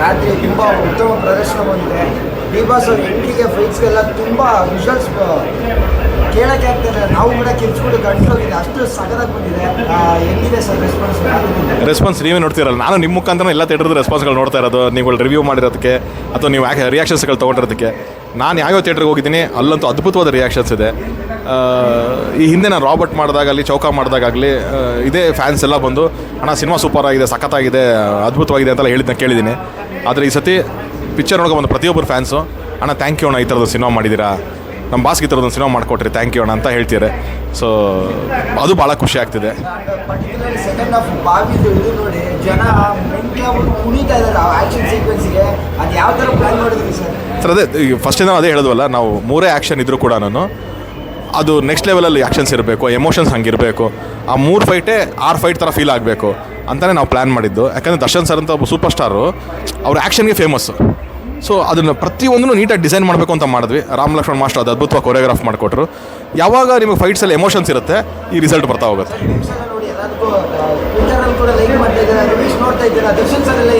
ರಾತ್ರಿ ತುಂಬ ಉತ್ತಮ ಪ್ರದರ್ಶನ ಬಂದಿದೆ. ಡಿ ಬಾಸ್ ಅವ್ರ ಎಂಟ್ರಿಗೆ ಫೈಟ್ಸ್ಗೆಲ್ಲ ತುಂಬ ವಿಷಲ್ಸ್ ಕೇಳೋಕ್ಕೆ ಆಗ್ತಾರೆ ನಾವು ಕೂಡ ಕಿರ್ಚ್ಕೊಂಡು ಗಂಟೋಗಿದೆ. ಅಷ್ಟು ಸಕಲಾಗಿ ಬಂದಿದೆ. ಹೆಂಗಿದೆ ಸರ್ ರೆಸ್ಪಾನ್ಸ್ ರೆಸ್ಪಾನ್ಸ್ ನೀವೇ ನೋಡ್ತಿರಲ್ಲ. ನಾನು ನಿಮ್ಮ ಮುಖಾಂತರ ಎಲ್ಲ ಥಿಯೇಟ್ರದ್ದು ರೆಸ್ಪಾನ್ಸ್ಗಳು ನೋಡ್ತಾ ಇರೋದು. ನೀವುಗಳು ರಿವ್ಯೂ ಮಾಡಿರೋದಕ್ಕೆ, ಅಥವಾ ನೀವು ಯಾಕೆ ರಿಯಾಕ್ಷನ್ಸ್ಗಳು ತೊಗೊಂಡಿರೋದಕ್ಕೆ. ನಾನು ಯಾವ್ಯಾವ ಥಿಯೇಟ್ರಿಗೆ ಹೋಗಿದ್ದೀನಿ, ಅಲ್ಲಂತೂ ಅದ್ಭುತವಾದ ರಿಯಾಕ್ಷನ್ಸ್ ಇದೆ. ಈ ಹಿಂದೆ ನಾನು ರಾಬರ್ಟ್ ಮಾಡಿದಾಗಲಿ, ಚೌಕ ಮಾಡಿದಾಗಲಿ ಇದೇ ಫ್ಯಾನ್ಸ್ ಎಲ್ಲ ಬಂದು, ಅಣ್ಣ ಸಿನಿಮಾ ಸೂಪರ್ ಆಗಿದೆ, ಸಖತ್ತಾಗಿದೆ, ಅದ್ಭುತವಾಗಿದೆ ಅಂತೆಲ್ಲ ಹೇಳಿದ್ನ ಕೇಳಿದ್ದೀನಿ. ಆದರೆ ಈ ಸತಿ ಪಿಕ್ಚರ್ ನೋಡೋಕೆ ಬಂದು ಪ್ರತಿಯೊಬ್ಬರು ಫ್ಯಾನ್ಸು ಅಣ್ಣ ಥ್ಯಾಂಕ್ ಯು ಅಣ್ಣ, ಈ ಥರದ್ದು ಸಿನಿಮಾ ಮಾಡಿದ್ದೀರಾ ನಮ್ಮ ಬಾಸ್ಗೆ ಈ ಥರದೊಂದು ಸಿನಿಮಾ ಮಾಡಿಕೊಟ್ರಿ ಥ್ಯಾಂಕ್ ಯು ಅಣ್ಣ ಅಂತ ಹೇಳ್ತಿದ್ದಾರೆ ಸೊ ಅದು ಭಾಳ ಖುಷಿ ಆಗ್ತಿದೆ. ಸರ್, ಅದೇ ಫಸ್ಟಿಂದ ಅದೇ ಹೇಳಿದ್ವಲ್ಲ ನಾವು ಮೂರೇ ಆ್ಯಕ್ಷನ್ ಇದ್ದರೂ ಕೂಡ ನಾನು. ಅದು ನೆಕ್ಸ್ಟ್ ಲೆವೆಲಲ್ಲಿ ಆ್ಯಕ್ಷನ್ಸ್ ಇರಬೇಕು ಎಮೋಷನ್ಸ್ ಹಂಗಿರಬೇಕು. ಆ ಮೂರು ಫೈಟೇ ಆರು ಫೈಟ್ ಥರ ಫೀಲ್ ಆಗಬೇಕು ಅಂತಲೇ ನಾವು ಪ್ಲ್ಯಾನ್ ಮಾಡಿದ್ದು. ಯಾಕಂದರೆ ದರ್ಶನ್ ಸರ್ ಅಂತ ಒಬ್ಬ ಸೂಪರ್ ಸ್ಟಾರು ಅವ್ರ ಆ್ಯಕ್ಷನ್ಗೆ ಫೇಮಸ್ಸು ಸೊ ಅದನ್ನು ಪ್ರತಿಯೊಂದನ್ನು ನೀಟಾಗಿ ಡಿಸೈನ್ ಮಾಡಬೇಕು ಅಂತ ಮಾಡಿದ್ವಿ. ರಾಮ್ ಲಕ್ಷ್ಮಣ್ ಮಾಸ್ಟರ್ ಅದು ಅದ್ಭುತವಾಗಿ ಕೊರಿಯೋಗ್ರಾಫ್ ಮಾಡಿಕೊಟ್ರು. ಯಾವಾಗ ನಿಮಗೆ ಫೈಟ್ಸಲ್ಲಿ ಎಮೋಷನ್ಸ್ ಇರುತ್ತೆ, ಈ ರಿಸಲ್ಟ್ ಬರ್ತಾ ಹೋಗುತ್ತೆ. ನೋಡ್ತಾ ಇದ್ದೀರಾ? ದರ್ಶನ್ ಸರ್ ಎಲ್ಲ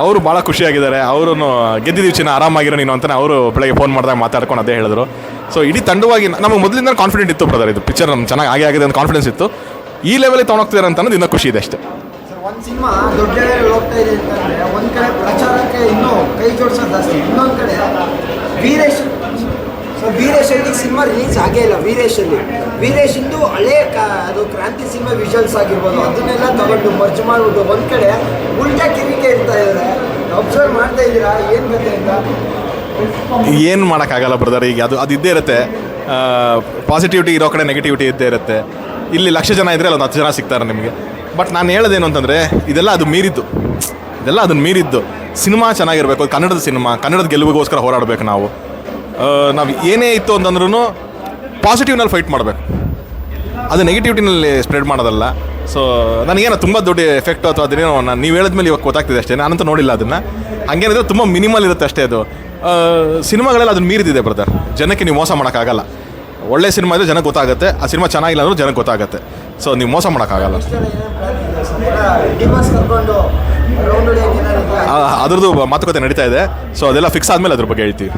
ಅವರು ಭಾಳ ಖುಷಿಯಾಗಿದ್ದಾರೆ. ಅವರು ಗೆದ್ದಿದ್ದೀವಿ ಚಿನ್ನ ಆರಾಮಾಗಿರೋ ನೀನು ಅಂತ ಅವರು ಬೆಳಗ್ಗೆ ಫೋನ್ ಮಾಡಿದಾಗ ಮಾತಾಡ್ಕೊಂಡು ಅದೇ ಹೇಳಿದ್ರು. ಸೊ ಇಡೀ ತಂಡವಾಗಿ ನಮಗೆ ಮೊದಲಿಂದ ಕಾನ್ಫಿಡೆಂಟ್ ಇತ್ತು ಬ್ರದರ್ ಇದು. ಪಿಕ್ಚರ್ ನಮ್ಗೆ ಚೆನ್ನಾಗಿ ಆಗೇ ಆಗಿದೆ ಅಂತ ಕಾನ್ಫಿಡೆನ್ಸ್ ಇತ್ತು. ಈ ಲೆವೆಲಿಗೆ ತೊಗೊಂಡೋಗ್ತಿದ್ದಾರೆ ಅಂತ ಅನ್ನೋದು ಇನ್ನೂ ಖುಷಿ ಇದೆ ಅಷ್ಟೇ. ಒಂದು ಸಿನಿಮಾ ದೊಡ್ಡ ಹೋಗ್ತಾ ಇದೆ ಅಂತಂದರೆ ಒಂದು ಕಡೆ ಪ್ರಚಾರಕ್ಕೆ ಇನ್ನೂ ಕೈ ಜೋಡಿಸೋದು ಜಾಸ್ತಿ ಇನ್ನೊಂದು ಕಡೆ ಸಿನಿಮಾ ರಿಲೀಸ್ ಆಗೇ ಇಲ್ಲ, ವೀರೇಶಲ್ಲಿ. ವೀರೇಶ್ ಇಂದು ಹಳೆ ಅದು ಕ್ರಾಂತಿ ಸಿನಿಮಾ ವಿಜುವಲ್ಸ್ ಆಗಿರ್ಬೋದು, ಅದನ್ನೆಲ್ಲ ತಗೊಂಡು ಮರ್ಜ್ ಮಾಡಿಬಿಟ್ಟು ಒಂದು ಕಡೆ ಉಲ್ಟಾ ಕಿರಿಕೆ ಇರ್ತಾ ಇದ್ದಾರೆ ಅಬ್ಸರ್ವ್ ಮಾಡ್ತಾ ಇದ್ದೀರಾ? ಏನು ಕತೆ ಅಂತ? ಏನು ಮಾಡೋಕ್ಕಾಗಲ್ಲ ಬ್ರದರ್ ಈಗ ಅದು ಅದು ಇದ್ದೇ ಇರುತ್ತೆ. ಪಾಸಿಟಿವಿಟಿ ಇರೋ ಕಡೆ ನೆಗೆಟಿವಿಟಿ ಇದ್ದೇ ಇರುತ್ತೆ. ಇಲ್ಲಿ ಲಕ್ಷ ಜನ ಇದ್ದರೆ ಒಂದು ಹತ್ತು ಜನ ಸಿಗ್ತಾರೆ ನಿಮಗೆ. ಬಟ್ ನಾನು ಹೇಳೋದೇನು ಅಂತಂದರೆ, ಇದೆಲ್ಲ ಅದು ಮೀರಿದ್ದು. ಇದೆಲ್ಲ ಅದನ್ನು ಮೀರಿದ್ದು. ಸಿನಿಮಾ ಚೆನ್ನಾಗಿರಬೇಕು ಕನ್ನಡದ ಸಿನಿಮಾ, ಕನ್ನಡದ ಗೆಲುವಿಗೋಸ್ಕರ ಹೋರಾಡಬೇಕು ನಾವು. ನಾವು ಏನೇ ಇತ್ತು ಅಂತಂದ್ರೂ ಪಾಸಿಟಿವ್ನಲ್ಲಿ ಫೈಟ್ ಮಾಡಬೇಕು. ಅದು ನೆಗೆಟಿವಿಟಿನಲ್ಲಿ ಸ್ಪ್ರೆಡ್ ಮಾಡೋದಲ್ಲ. ಸೊ ನನಗೇನೋ ತುಂಬ ದೊಡ್ಡ ಎಫೆಕ್ಟ್ ಅಥವಾ ಅದೇನೋ ನಾನು ನೀವು ಹೇಳಿದ್ಮೇಲೆ ಇವಾಗ ಗೊತ್ತಾಗ್ತಿದೆ ಅಷ್ಟೇ. ನಾನಂತೂ ನೋಡಿಲ್ಲ ಅದನ್ನು. ಹಂಗೇನಿದ್ರೆ ತುಂಬ ಮಿನಿಮಲ್ ಇರುತ್ತೆ ಅಷ್ಟೇ ಅದು. ಸಿನಿಮಾಗಳಲ್ಲಿ ಅದನ್ನು ಮೀರಿದಿದೆ ಬ್ರದರ್ ಜನಕ್ಕೆ ನೀವು ಮೋಸ ಮಾಡೋಕ್ಕಾಗಲ್ಲ. ಒಳ್ಳೆ ಸಿನಿಮಾ ಇದ್ರೆ ಜನಕ್ಕೆ ಗೊತ್ತಾಗುತ್ತೆ. ಆ ಸಿನಿಮಾ ಚೆನ್ನಾಗಿಲ್ಲ ಅಂದ್ರೂ ಜನಕ್ಕೆ ಗೊತ್ತಾಗುತ್ತೆ. ಸೊ ನೀವು ಮೋಸ ಮಾಡೋಕ್ಕಾಗಲ್ಲ. ಅದ್ರದ್ದು ಮಾತುಕತೆ ನಡೀತಾ ಇದೆ. ಸೊ ಅದೆಲ್ಲ ಫಿಕ್ಸ್ ಆದಮೇಲೆ ಅದ್ರ ಬಗ್ಗೆ ಹೇಳ್ತೀವಿ.